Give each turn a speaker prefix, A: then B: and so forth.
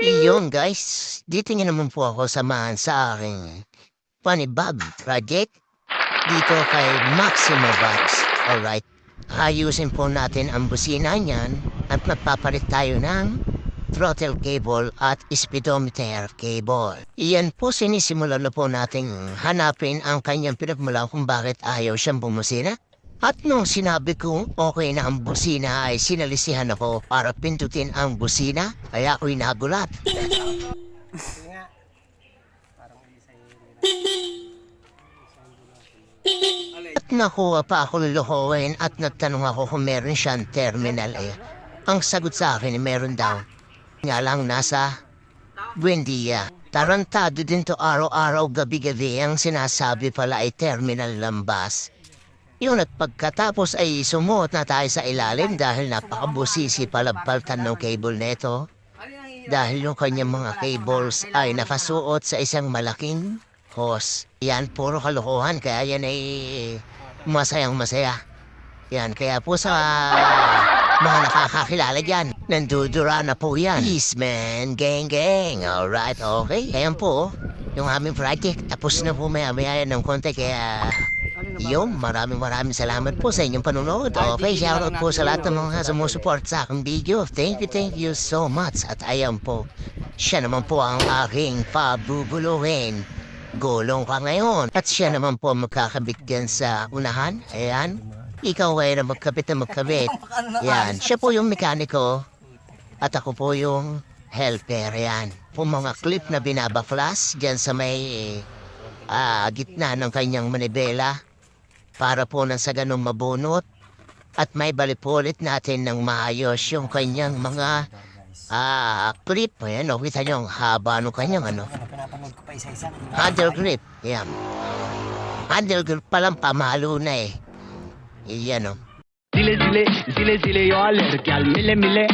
A: Iyon guys, dito nga naman po ako samahan sa aking panibag project dito kay Maximo Vibes. Alright, ayusin po natin ang busina niyan at magpapalit tayo ng throttle cable at speedometer cable. Iyan po sinisimulan na po nating hanapin ang kanyang pinagmulan kung bakit ayaw siyang bumusina. At nung sinabi kong okay na ang busina ay sinalisihan ako para pindutin ang busina, kaya ako'y nagulat. At nakuha pa ako luluhuin at nagtanong ako kung meron siyang terminal eh. Ang sagot sa akin ay meron daw. Nga lang nasa Buendia. Tarantado din to araw-araw gabi-gabi ang sinasabi pala ay terminal lambas. Yung at pagkatapos ay sumuot na tayo sa ilalim dahil napakabusisi palagpaltan ng cable neto. Dahil yung kanyang mga cables ay nakasuot sa isang malaking hose. Yan, puro kalokohan kaya yan ay masayang masaya. Yan, kaya po sa mga nakakakilala dyan, nandudura na po yan. Peace man, gang gang. Alright, okay. Ayan po, yung aming project. Tapos na po maya-maya ng konti kaya... Yung maraming maraming salamat po sa inyong panonood. Okay, shoutout po sa lahat ng mga sumusuport sa aking video. Thank you, thank you so much. At ayan po, siya naman po ang aking pabubuluhin. Gulong ka ngayon. At siya naman po magkakabit dyan sa unahan. Ayan. Ikaw ay na magkabit na magkabit. Yan. Siya po yung mekaniko. At ako po yung helper. Yan. Po mga clip na binabaklas dyan sa may ah, gitna ng kanyang manibela para po nang sa ganun mabunot at may balipulit natin ng maayos yung kanyang mga ah, clip. Ayan, o, kita nyo ang haba ng kanyang ano.
B: Pinapanood ko pa isa-isa.
A: Handle grip. Yan. Handle grip palang pamalo na eh. Yan o.
C: Zile zile zile zile yo alerg al mile mile